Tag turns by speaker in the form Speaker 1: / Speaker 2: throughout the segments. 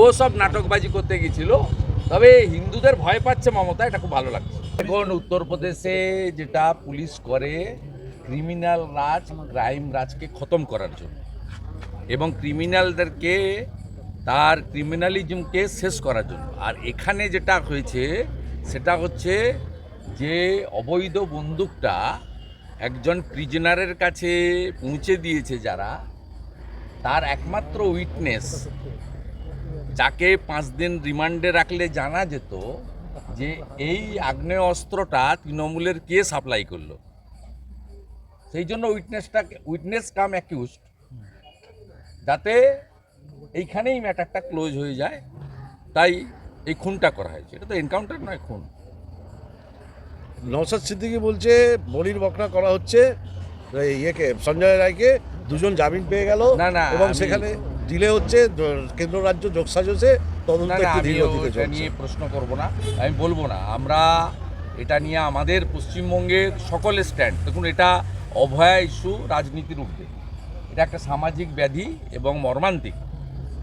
Speaker 1: ও সব নাটকবাজি করতে গেছিল, তবে হিন্দুদের ভয় পাচ্ছে মমতা, এটা খুব ভালো লাগছে। এখন উত্তরপ্রদেশে যেটা পুলিশ করে ক্রিমিনাল রাজ ক্রাইম রাজকে খতম করার জন্য। এবং ক্রিমিনালদেরকে তার ক্রিমিনালিজমকে শেষ করার জন্য। আর এখানে যেটা হয়েছে, সেটা হচ্ছে যে অবৈধ বন্দুকটা একজন প্রিজনারের কাছে পৌঁছে দিয়েছে যারা, তার একমাত্র উইটনেস যাকে পাঁচ দিন রিমান্ডে রাখলে জানা যেত যে এই আগ্নেয় অস্ত্রটা তৃণমূলের কে সাপ্লাই করল। সেই জন্য উইটনেসটাকে উইটনেস কাম অ্যাকিউজড। যাতে এইখানেই ম্যাটারটা ক্লোজ হয়ে যায় তাই এই খুনটা করা হয়েছে। এটা তো এনকাউন্টার নয় খুন।
Speaker 2: নওসাদ সিদ্দিকি বলছে বলির বকরা করা হচ্ছে ইয়েকে সঞ্জয় রায়কে দুজন জামিন পেয়ে গেল
Speaker 1: না, না,
Speaker 2: এবং সেখানে ডিলে হচ্ছে কেন্দ্র রাজ্য যোগসাজসে তদন্ত একটু ধীর গতিতে চলছে।
Speaker 1: নিয়ে প্রশ্ন করব না আমি বলব না। আমরা এটা নিয়ে আমাদের পশ্চিমবঙ্গের সকলের স্ট্যান্ড দেখুন এটা অভয়া ইস্যু রাজনীতির ঊর্ধ্বে। এটা একটা সামাজিক ব্যাধি এবং মর্মান্তিক।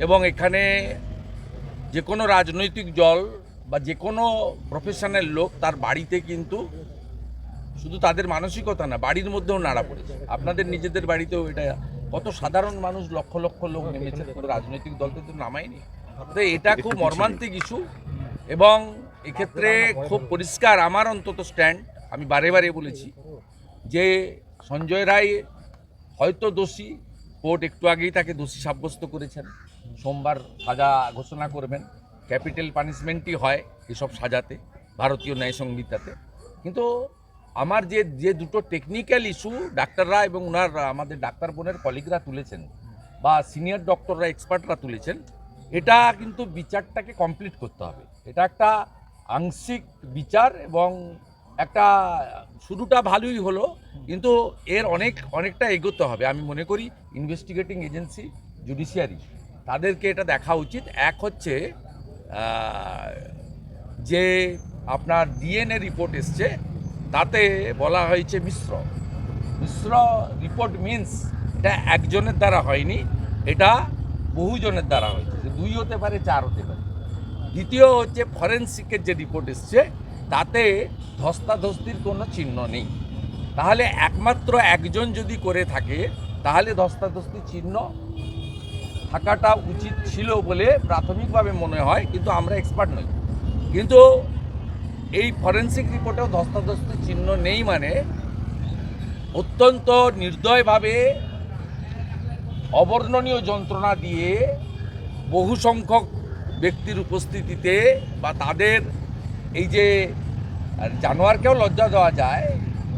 Speaker 1: এবং এখানে যে কোনো রাজনৈতিক দল বা যে কোনো প্রফেশনাল লোক তার বাড়িতে কিন্তু শুধু তাদের মানসিকতা না বাড়ির মধ্যেও নাড়া পড়েছে। আপনাদের নিজেদের বাড়িতেও এটা কত সাধারণ মানুষ লক্ষ লক্ষ লোক নেমেছে কোনো রাজনৈতিক দলকে তো নামায়নি। তো এটা খুব মর্মান্তিক ইস্যু এবং এক্ষেত্রে খুব পরিষ্কার আমার অন্তত স্ট্যান্ড আমি বারে বারে বলেছি যে সঞ্জয় রায় হয়তো দোষী কোর্ট একটু আগেই তাকে দোষী সাব্যস্ত করেছেন। সোমবার সাজা ঘোষণা করবেন। ক্যাপিটাল পানিশমেন্টই হয় এসব সাজাতে ভারতীয় ন্যায় সংহিতাতে। কিন্তু আমার যে যে দুটো টেকনিক্যাল ইস্যু ডাক্তাররা এবং ওনার আমাদের ডাক্তার বোনের কলিগরা তুলেছেন বা সিনিয়র ডক্টররা এক্সপার্টরা তুলেছেন, এটা কিন্তু বিচারটাকে কমপ্লিট করতে হবে। এটা একটা আংশিক বিচার এবং একটা, শুরুটা ভালোই হলো, কিন্তু এর অনেক, অনেকটা এগোতে হবে। আমি মনে করি ইনভেস্টিগেটিং এজেন্সি জুডিশিয়ারি তাদেরকে এটা দেখা উচিত। এক হচ্ছে যে আপনার ডিএনএ রিপোর্ট এসছে তাতে বলা হয়েছে মিশ্র। মিশ্র রিপোর্ট মিন্স এটা একজনের দ্বারা হয়নি, এটা বহুজনের দ্বারা হয়েছে। দুই হতে পারে, চার হতে পারে। দ্বিতীয় হচ্ছে ফরেন্সিকের যে রিপোর্ট এসছে, তাতে ধস্তাধস্তির কোনো চিহ্ন নেই। তাহলে একমাত্র একজন যদি করে থাকে, তাহলে ধস্তাধস্তির চিহ্ন থাকাটা উচিত ছিল বলে প্রাথমিকভাবে মনে হয়, কিন্তু আমরা এক্সপার্ট নই। কিন্তু এই ফরেন্সিক রিপোর্টেও ধস্তাধস্তির চিহ্ন নেই মানে অত্যন্ত নির্দয়ভাবে অবর্ণনীয় যন্ত্রণা দিয়ে বহু সংখ্যক ব্যক্তির উপস্থিতিতে বা তাদের এই যে জানোয়ারকেও লজ্জা দেওয়া যায়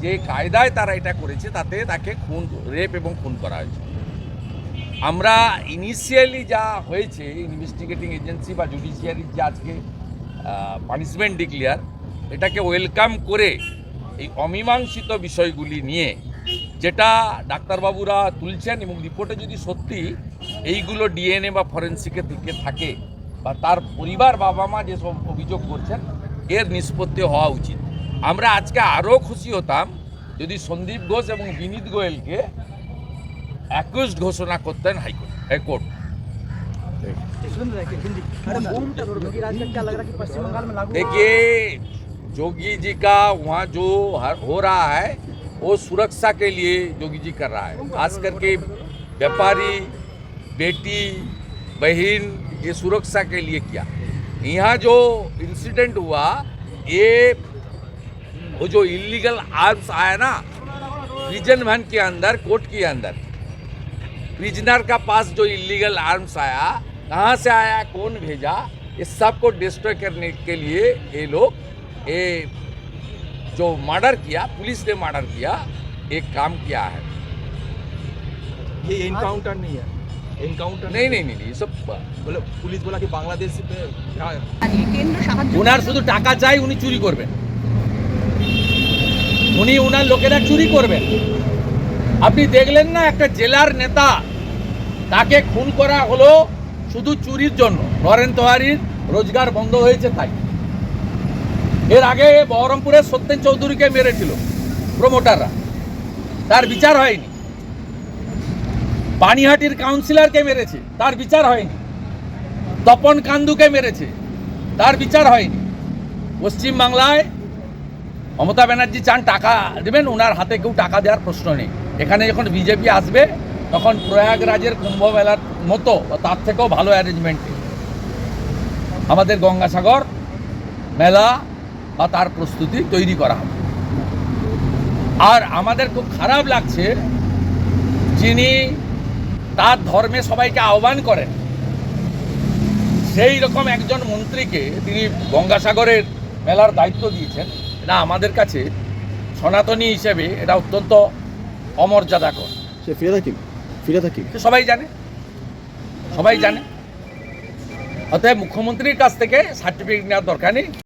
Speaker 1: যে কায়দায় তারা এটা করেছে, তাতে তাকে খুন, রেপ এবং খুন করা হয়েছে। আমরা ইনিশিয়ালি যা হয়েছে ইনভেস্টিগেটিং এজেন্সি বা জুডিশিয়ারির যে আজকে পানিশমেন্ট ডিক্লিয়ার এটাকে ওয়েলকাম করে এই অমীমাংসিত বিষয়গুলি নিয়ে যেটা ডাক্তারবাবুরা তুলছেন এবং রিপোর্টে যদি সত্যি এইগুলো ডিএনএ বা ফরেন্সিকের দিকে থাকে বা তার পরিবার বাবা মা যেসব অভিযোগ করছেন এর নিষ্পত্তি হওয়া উচিত আমরা আজকে আরও খুশি হতাম যদি সন্দীপ ঘোষ এবং বিনীত গোয়েলকে অ্যাকুইজড ঘোষণা করতেন হাইকোর্ট হাইকোর্ট
Speaker 3: योगी राज का क्या लग रहा है कि पश्चिम बंगाल में लागू
Speaker 1: देखिए जोगी जी का वहाँ जो हो रहा है, वो सुरक्षा के लिए जोगी जी कर रहा है। खास करके व्यापारी, बेटी, बहन, ये सुरक्षा के लिए किया। यहाँ जो इंसिडेंट हुआ, ये वो जो इलीगल आर्म्स आया ना प्रिजन वैन के अंदर कोर्ट के अंदर प्रिजनर का पास जो इलीगल आर्म्स आया, कहाँ से आया, कौन भेजा, ये सबको डिस्ट्रॉय करने के लिए ये लोग ये जो मर्डर किया पुलिस ने मर्डर किया एक काम किया है
Speaker 4: ये एनकाउंटर नहीं है एनकाउंटर
Speaker 1: नहीं नहीं नहीं नहीं, ये सब
Speaker 4: बोले पुलिस बोला कि बांग्लादेश पे हाँ,
Speaker 5: কেন্দ্র সাহায্য
Speaker 1: ওনার শুধু টাকা চাই উনি চুরি করবেন উনি ওনার লোকেরা চুরি করবেন আপনি দেখলেন না একটা জেলার নেতা তাকে খুন করা হলো শুধু চুরির জন্য নরেন তোহারির রোজগার বন্ধ হয়েছে তাই এর আগে বহরমপুরের সত্যেন চৌধুরীকে মেরেছিল প্রমোটাররা তার বিচার হয়নি। পানিহাটির কাউন্সিলরকে মেরেছে, তার বিচার হয়নি। তপন কান্দুকে মেরেছে, তার বিচার হয়নি। পশ্চিমবাংলায় মমতা ব্যানার্জি চান টাকা দেবেন ওনার হাতে কেউ টাকা দেওয়ার প্রশ্ন নেই। এখানে যখন বিজেপি আসবে, তখন প্রয়াগরাজের কুম্ভ মেলার মতো তার থেকেও ভালো অ্যারেঞ্জমেন্ট আমাদের গঙ্গাসাগর, মেলা বা তার প্রস্তুতি তৈরি করা হবে। আর আমাদের খুব খারাপ লাগছে যিনি তার ধর্মে সবাইকে আহ্বান করেন। সেই রকম একজন মন্ত্রীকে তিনি গঙ্গাসাগরের মেলার দায়িত্ব দিয়েছেন। এটা আমাদের কাছে সনাতনী হিসেবে এটা অত্যন্ত অমর্যাদাকর।
Speaker 5: সে ফিরে থাকি ফিরে থাকি
Speaker 1: সবাই জানে। সবাই জানে। অতএব মুখ্যমন্ত্রীর কাছ থেকে সার্টিফিকেট নেওয়ার দরকার নেই।